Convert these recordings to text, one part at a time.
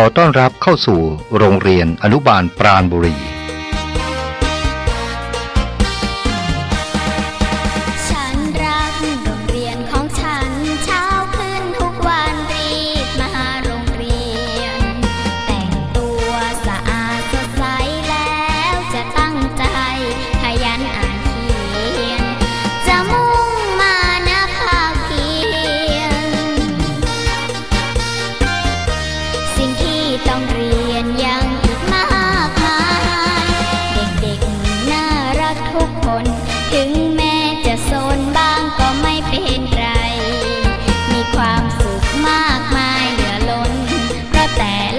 ขอต้อนรับเข้าสู่โรงเรียนอนุบาลปราณบุรี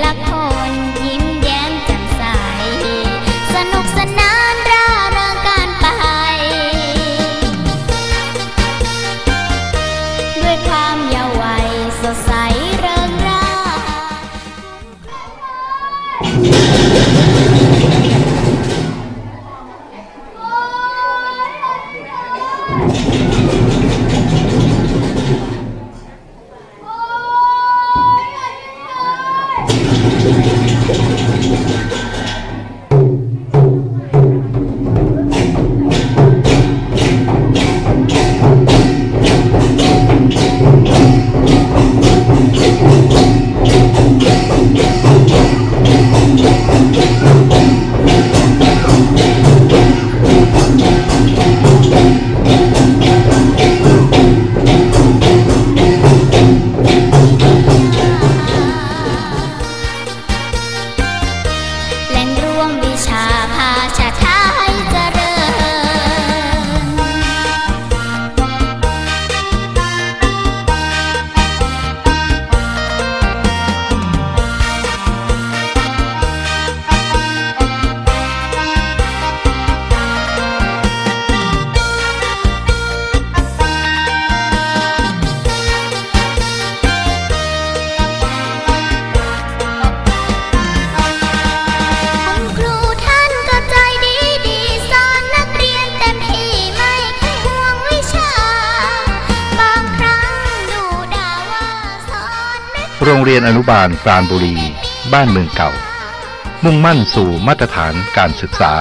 ละค โรงเรียนอนุบาลปราณบุรี บ้านเมืองเก่า มุ่งมั่นสู่มาตรฐานการศึกษา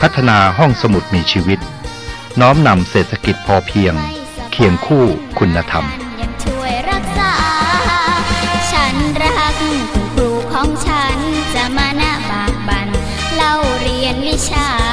พัฒนาห้องสมุดมีชีวิต น้อมนำเศรษฐกิจพอเพียง เคียงคู่คุณธรรม ยังช่วยรักษา ฉันรักคุณครูของฉันจะมานะบากบันเล่าเรียนวิชา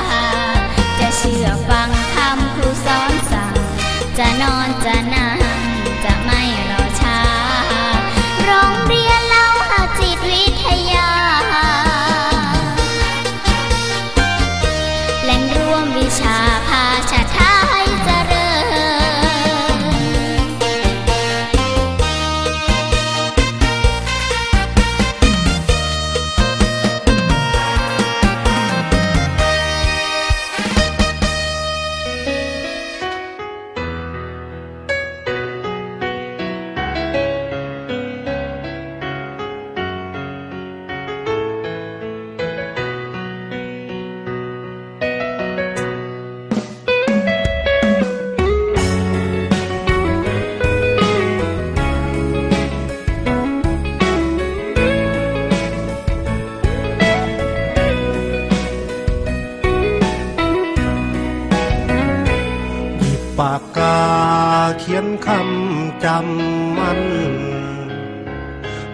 จำมัน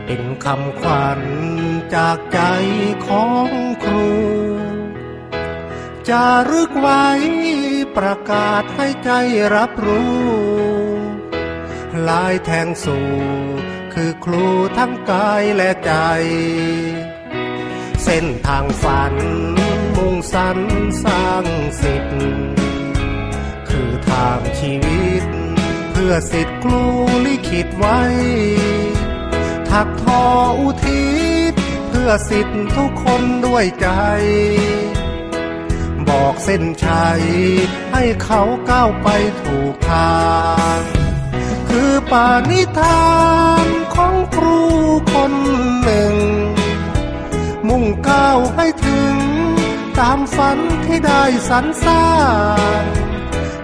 เป็นคำขวัญจากใจของครูจะรึกไว้ประกาศให้ใจรับรู้ลายแทงสู่คือครูทั้งกายและใจ เส้นทางฝันมุ่งสันสร้างสิทธิ์คือทางชีวิต เพื่อสิทธิ์ครูลิขิตไว้ ถักทออุทิศเพื่อสิทธิ์ทุกคนด้วยใจ บอกเส้นชัยให้เขาก้าวไปถูกทาง คือปาณิธานของครูคนหนึ่ง มุ่งก้าวให้ถึง ตามฝันที่ได้สรรสร้าง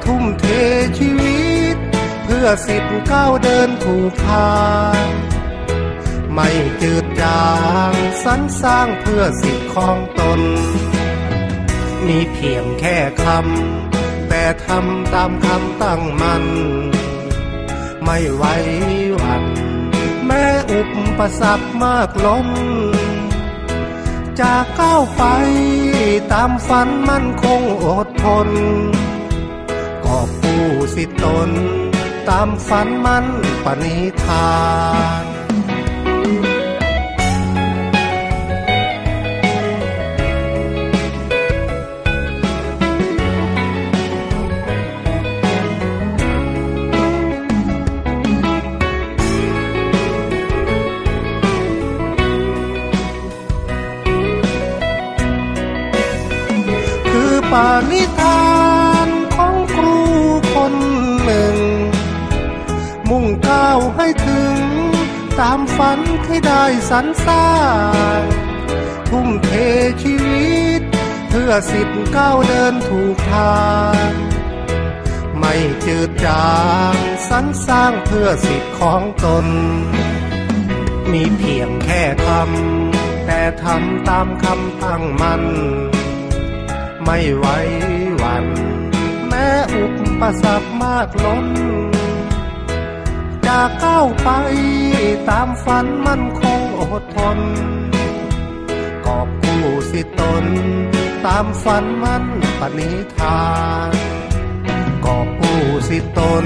ทุ่มเทชีวิต อสิทธิ์ก้าวเดินถูกทางไม่จืดจางสรรสร้างเพื่อสิทธิของตน มีเพียงแค่คำ แต่ทำตามคำตั้งมัน ไม่ไหวหวันแม้อุปสรรคมากล้นจะก้าวไปตามฝันมั่นคงอดทนก็ผู้สิตน ตามฝันมันปณิธานคือปานิธามฝันที่ได้สรรสร้างทุ่มเทชีวิต เพื่อสิทธิ์ก้าวเดินถูกทาง ไม่จืดจางสรรสร้างเพื่อสิทธิ์ของตน มีเพียงแค่คำแต่ทำตามคำตั้งมัน ไม่ไหวหวันแม้อุปสรรคมากล้นจะก้าวไป ตามฝันมั่นคงอดทน กอบกู้สิตน ตามฝันมั่นปณิธานกอบกู้สิตน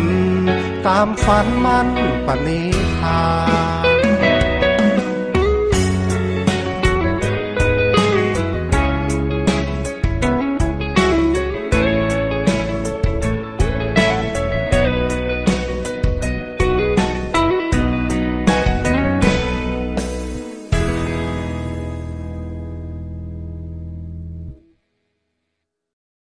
ตามฝันมั่นปณิธาน